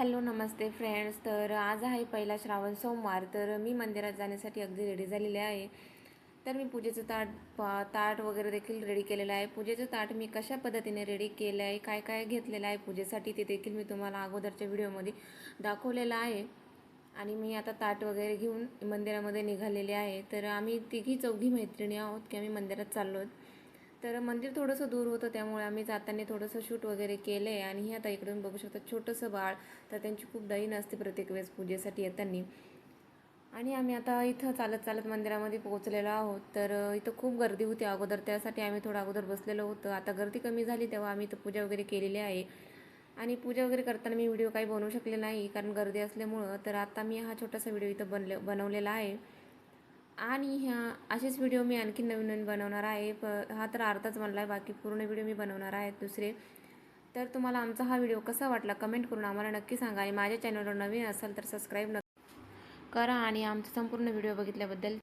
Hello नमस्ते friends. तर आज आहे पहिला श्रावण सोमवार. तर मी मंदिरात जाण्यासाठी अगदी रेडी झालेले आहे. तर मी पूजेचं ताट पा ताट वगैरे देखील रेडी केलेलं आहे. पूजेचं ताट मी कशा पद्धतीने रेडी केलं आहे काय काय घेतलेलं आहे पूजेसाठी ते देखील मी तुम्हाला अगोदरच्या व्हिडिओमध्ये दाखवलेलं आहे. आणि मी आता ताट वगैरे घेऊन मंदिरामध्ये निघालेले आहे. तर आम्ही तिघी चौघी मैत्रिणी आहोत की आम्ही मंदिरात चाललो आहोत. तर मंदिर थोडंसं दूर होतं त्यामुळे आम्ही जाताना थोडंसं शूट वगैरे केलं आहे आणि हे आता इकडून बघू शकता छोटंसं बाळ. तर त्यांची खूप दहीन असते प्रत्येक वेळेस पूजेसाठी येताना. आणि आम्ही आता इथं चालत चालत मंदिरामध्ये पोहोचलेलो आहोत. तर इथं खूप गर्दी होती अगोदर त्यासाठी आम्ही थोडं अगोदर बसलेलो होतं. आता गर्दी कमी झाली तेव्हा आम्ही इथं पूजा वगैरे केलेली आहे. आणि पूजा वगैरे करताना मी व्हिडिओ काही बनवू शकले नाही कारण गर्दी असल्यामुळं. तर आता मी हा छोटासा व्हिडिओ इथं बनले बनवलेला आहे. आणि ह्या असेच व्हिडिओ मी आणखी नवीन नवीन बनवणार आहे. प हा तर अर्धाच बनला आहे बाकी पूर्ण व्हिडिओ मी बनवणार आहे दुसरे. तर तुम्हाला आमचा हा व्हिडिओ कसा वाटला कमेंट करून आम्हाला नक्की सांगा. आणि माझ्या चॅनलवर नवीन असाल तर सबस्क्राईब करा आणि आमचा संपूर्ण व्हिडिओ बघितल्याबद्दल